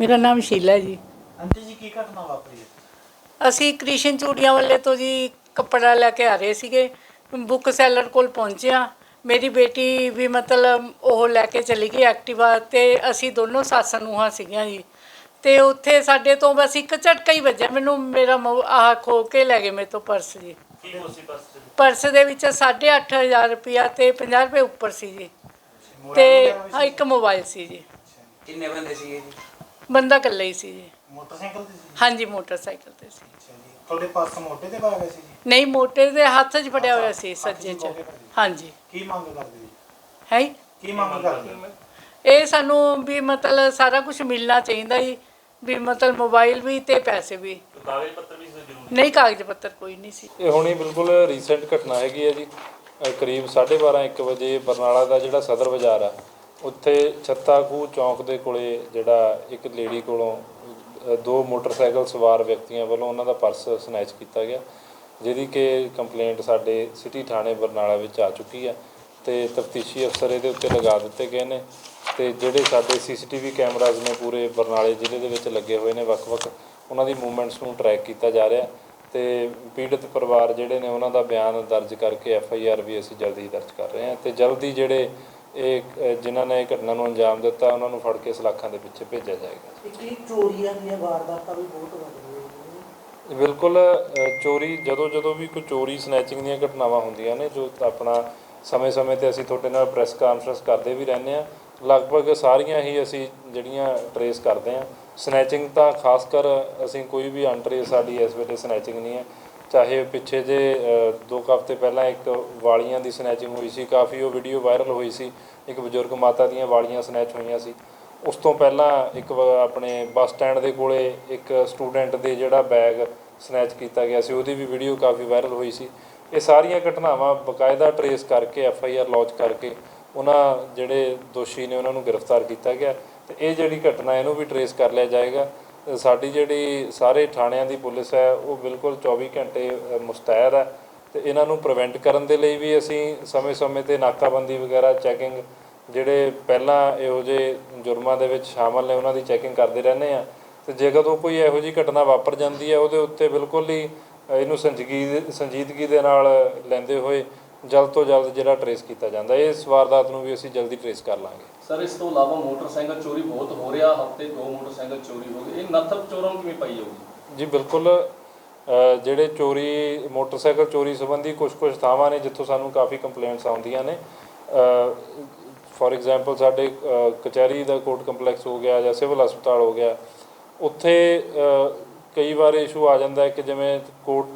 ਮੇਰਾ ਨਾਮ ਸ਼ੀਲਾ ਜੀ। ਆਂਟੀ ਜੀ ਕੀ ਘਟਨਾ ਵਾਪਰੀ ਹੈ? ਅਸੀਂ ਕ੍ਰਿਸ਼ਨ ਚੂੜੀਆਂ ਵਾਲੇ ਤੋਂ ਜੀ ਕੱਪੜਾ ਲੈ ਕੇ ਆ ਰਹੇ ਸੀਗੇ। ਬੁੱਕ ਸੈਲਰ ਕੋਲ ਪਹੁੰਚਿਆ। ਮੇਰੀ ਬੇਟੀ ਵੀ ਮਤਲਬ ਉਹ ਲੈ ਕੇ ਚਲੀ ਗਈ ਐਕਟਿਵਾ ਤੇ ਅਸੀਂ ਦੋਨੋਂ ਸੱਸ ਨੂੰਹਾਂ ਸੀਗੀਆਂ ਜੀ। ਤੇ ਉੱਥੇ ਸਾਡੇ ਤੋਂ ਬਸ ਇੱਕ ਝਟਕਾ ਹੀ ਵੱਜਿਆ। ਮੈਨੂੰ ਮੇਰਾ ਆਹ ਖੋ ਕੇ ਲੈ ਗਏ ਮੇਰੇ ਤੋਂ ਪਰਸ ਜੀ। ਕੀ ਪਰਸ ਦੇ ਵਿੱਚ? 8500 ਰੁਪਇਆ ਤੇ 50 ਰੁਪਏ ਉੱਪਰ ਸੀ ਜੀ। ਤੇ ਇੱਕ ਮੋਬਾਈਲ ਸੀ ਜੀ। ਕਿੰਨੇ ਬੰਦੇ ਸੀਗੇ ਜੀ? ਬੰਦਾ ਇਕੱਲਾ ਹੀ ਸੀ ਜੀ। ਮੋਟਰਸਾਈਕਲ ਤੇ ਸੀ? ਹਾਂਜੀ ਮੋਟਰਸਾਈਕਲ ਤੇ ਸੀ। ਅੱਛਾ ਜੀ। ਤੁਹਾਡੇ ਪਰਸ ਮੋਟੇ ਤੇ ਪਾਇਆ ਹੋਇਆ ਸੀ ਜੀ? ਨਹੀਂ ਮੋਟੇ ਦੇ ਹੱਥ 'ਚ ਫੜਿਆ ਹੋਇਆ ਸੀ ਸੱਜੇ 'ਚ। ਹਾਂਜੀ। ਕੀ ਮੰਗ ਕਰਦੇ ਜੀ? ਹੈ? ਕੀ ਮੰਗ ਕਰਦੇ ਇਹ ਸਾਨੂੰ ਵੀ ਮਤਲਬ ਸਾਰਾ ਕੁਝ ਮਿਲਣਾ ਚਾਹੀਦਾ ਜੀ। ਵੀ ਮਤਲਬ ਮੋਬਾਈਲ ਵੀ ਤੇ ਪੈਸੇ ਵੀ। ਕਾਗਜ਼ ਪੱਤਰ ਵੀ ਜ਼ਰੂਰੀ? ਨਹੀਂ ਕਾਗਜ਼ ਪੱਤਰ ਕੋਈ ਨਹੀਂ ਸੀ। ਇਹ ਹੁਣੀ ਬਿਲਕੁਲ ਰੀਸੈਂਟ ਘਟਨਾ ਹੈਗੀ ਹੈ ਜੀ। ਕਰੀਬ 12:30 1 ਵਜੇ ਬਰਨਾਲਾ ਦਾ ਜਿਹੜਾ ਸਦਰ ਬਾਜ਼ਾਰ ਆ ਉੱਥੇ ਛੱਤਾਕੂ ਚੌਂਕ ਦੇ ਕੋਲੇ ਜਿਹੜਾ ਇੱਕ ਲੇਡੀ ਕੋਲੋਂ ਦੋ ਮੋਟਰਸਾਈਕਲ ਸਵਾਰ ਵਿਅਕਤੀਆਂ ਵੱਲੋਂ ਉਹਨਾਂ ਦਾ ਪਰਸ ਸਨੈਚ ਕੀਤਾ ਗਿਆ, ਜਿਹਦੀ ਕਿ ਕੰਪਲੇਂਟ ਸਾਡੇ ਸਿਟੀ ਥਾਣੇ ਬਰਨਾਲਾ ਵਿੱਚ ਆ ਚੁੱਕੀ ਹੈ ਤੇ ਤਫਤੀਸ਼ੀ ਅਫਸਰ ਇਹਦੇ ਉੱਤੇ ਲਗਾ ਦਿੱਤੇ ਗਏ ਨੇ ਤੇ ਜਿਹੜੇ ਸਾਡੇ ਸੀਸੀਟੀਵੀ ਕੈਮਰਾਜ਼ ਨੇ ਪੂਰੇ ਬਰਨਾਲੇ ਜ਼ਿਲ੍ਹੇ ਦੇ ਵਿੱਚ ਲੱਗੇ ਹੋਏ ਨੇ, ਵੱਖ-ਵੱਖ ਉਹਨਾਂ ਦੀ ਮੂਵਮੈਂਟਸ ਨੂੰ ਟਰੈਕ ਕੀਤਾ ਜਾ ਰਿਹਾ ਤੇ ਪੀੜਤ ਪਰਿਵਾਰ ਜਿਹੜੇ ਨੇ ਉਹਨਾਂ ਦਾ ਬਿਆਨ ਦਰਜ ਕਰਕੇ ਐਫ ਆਈ ਆਰ ਵੀ ਅਸੀਂ ਜਲਦੀ ਦਰਜ ਕਰ ਰਹੇ ਹਾਂ ਤੇ ਜਲਦੀ ਜਿਹੜੇ ਇਹ ਜਿਨ੍ਹਾਂ ਨੇ ਇਹ ਘਟਨਾ ਨੂੰ ਅੰਜਾਮ ਦਿੱਤਾ ਉਹਨਾਂ ਨੂੰ ਫੜ ਕੇ ਸਲਾਖਾਂ ਦੇ ਪਿੱਛੇ ਭੇਜਿਆ ਜਾਏਗਾ। ਕੀ ਚੋਰੀਆਂ ਦੀਆਂ ਵਾਰਦਾਤਾਂ ਵੀ ਬਹੁਤ ਵੱਧ ਰਹੀਆਂ ਨੇ? ਬਿਲਕੁਲ ਚੋਰੀ ਜਦੋਂ ਜਦੋਂ ਵੀ ਕੋਈ ਚੋਰੀ ਸਨੈਚਿੰਗ ਦੀਆਂ ਘਟਨਾਵਾਂ ਹੁੰਦੀਆਂ ਨੇ ਜੋ ਆਪਣਾ ਸਮੇਂ-ਸਮੇਂ ਤੇ ਅਸੀਂ ਤੁਹਾਡੇ ਨਾਲ ਪ੍ਰੈਸ ਕਾਨਫਰੰਸ ਕਰਦੇ ਵੀ ਰਹਿੰਦੇ ਆ ਲਗਭਗ ਸਾਰੀਆਂ ਹੀ ਅਸੀਂ ਜਿਹੜੀਆਂ ਟਰੇਸ ਕਰਦੇ ਆ ਸਨੈਚਿੰਗ ਤਾਂ ਖਾਸ ਕਰ ਅਸੀਂ ਕੋਈ ਵੀ ਅਨਟਰੇਸ ਸਾਡੀ ਇਸ ਵੇਲੇ ਸਨੈਚਿੰਗ ਨਹੀਂ ਹੈ। ਚਾਹੇ ਪਿੱਛੇ ਜੇ ਅ, ਦੋ ਕੁ ਹਫ਼ਤੇ ਪਹਿਲਾਂ ਇੱਕ ਵਾਲੀਆਂ ਦੀ ਸਨੈਚਿੰਗ ਹੋਈ ਸੀ ਕਾਫੀ ਉਹ ਵੀਡੀਓ ਵਾਇਰਲ ਹੋਈ ਸੀ ਇੱਕ ਬਜ਼ੁਰਗ ਮਾਤਾ ਦੀਆਂ ਵਾਲੀਆਂ ਸਨੈਚ ਹੋਈਆਂ ਸੀ। ਉਸ ਤੋਂ ਪਹਿਲਾਂ ਇੱਕ ਆਪਣੇ ਬੱਸ ਸਟੈਂਡ ਦੇ ਕੋਲੇ ਇੱਕ ਸਟੂਡੈਂਟ ਦੇ ਜਿਹੜਾ ਬੈਗ ਸਨੈਚ ਕੀਤਾ ਗਿਆ ਸੀ ਉਹਦੀ ਵੀ ਵੀਡੀਓ ਕਾਫੀ ਵਾਇਰਲ ਹੋਈ ਸੀ। ਇਹ ਸਾਰੀਆਂ ਘਟਨਾਵਾਂ ਬਕਾਇਦਾ ਟਰੇਸ ਕਰਕੇ ਐਫ ਆਈ ਆਰ ਲੌਂਚ ਕਰਕੇ ਉਹਨਾਂ ਜਿਹੜੇ ਦੋਸ਼ੀ ਨੇ ਉਹਨਾਂ ਨੂੰ ਗ੍ਰਿਫਤਾਰ ਕੀਤਾ ਗਿਆ ਤੇ ਇਹ ਜਿਹੜੀ ਘਟਨਾ ਇਹਨੂੰ ਵੀ ਟਰੇਸ ਕਰ ਲਿਆ ਜਾਏਗਾ। ਸਾਡੀ ਜਿਹੜੀ ਸਾਰੇ ਥਾਣਿਆਂ ਦੀ ਪੁਲਿਸ ਹੈ, ਉਹ ਬਿਲਕੁਲ 24 ਘੰਟੇ ਮੁਸਤੈਦ ਹੈ ਤੇ ਇਹਨਾਂ ਨੂੰ ਪ੍ਰੀਵੈਂਟ ਕਰਨ ਦੇ ਲਈ ਵੀ ਅਸੀਂ ਸਮੇਂ-ਸਮੇਂ ਤੇ ਨਾਕਾਬੰਦੀ ਵਗੈਰਾ ਚੈਕਿੰਗ ਜਿਹੜੇ ਪਹਿਲਾਂ ਇਹੋ ਜਿਹੇ ਜੁਰਮਾਂ ਦੇ ਵਿੱਚ ਸ਼ਾਮਲ ਨੇ, ਉਹਨਾਂ ਦੀ ਚੈਕਿੰਗ ਕਰਦੇ ਰਹਿੰਦੇ ਆ ਤੇ ਜੇ ਕਦੋਂ ਕੋਈ ਇਹੋ ਜਿਹੀ ਘਟਨਾ ਵਾਪਰ ਜਾਂਦੀ ਹੈ, ਉਹਦੇ ਉੱਤੇ ਬਿਲਕੁਲ ਹੀ ਇਹਨੂੰ ਸੰਜੀਦਗੀ ਸੰਜੀਦਗੀ ਦੇ ਨਾਲ ਲੈਂਦੇ ਹੋਏ ਜਲਦ ਤੋਂ ਜਲਦ ਜਿਹੜਾ ਟਰੇਸ ਕੀਤਾ ਜਾਂਦਾ ਹੈ। ਇਸ ਵਾਰਦਾਤ ਨੂੰ ਵੀ ਅਸੀਂ ਜਲਦੀ ਟਰੇਸ ਕਰ ਲਾਂਗੇ। ਸਰ ਇਸ ਤੋਂ ਇਲਾਵਾ ਮੋਟਰਸਾਈਕਲ ਚੋਰੀ ਬਹੁਤ ਹੋ ਰਿਹਾ ਹਫ਼ਤੇ ਦੋ ਮੋਟਰਸਾਈਕਲ ਚੋਰੀ ਹੋ ਗਏ। ਇਹ ਨੱਥ ਚੋਰਾਂ ਨੂੰ ਕਿਵੇਂ ਪਾਈ ਜਾਊਗੀ? ਜੀ ਬਿਲਕੁਲ ਜਿਹੜੇ ਚੋਰੀ ਮੋਟਰਸਾਈਕਲ ਚੋਰੀ ਸੰਬੰਧੀ ਕੁਝ ਕੁਝ ਥਾਵਾਂ ਨੇ ਜਿੱਥੋਂ ਸਾਨੂੰ ਕਾਫੀ ਕੰਪਲੇਂਟਸ ਆਉਂਦੀਆਂ ਨੇ। ਫੋਰ ਐਗਜ਼ਾਮਪਲ ਸਾਡੇ ਕਚਹਿਰੀ ਦਾ ਕੋਰਟ ਕੰਪਲੈਕਸ ਹੋ ਗਿਆ ਜਾਂ ਸਿਵਲ ਹਸਪਤਾਲ ਹੋ ਗਿਆ ਉੱਥੇ ਕਈ ਵਾਰ ਇਸ਼ੂ ਆ ਜਾਂਦਾ ਹੈ ਕਿ ਜਿਵੇਂ ਕੋਰਟ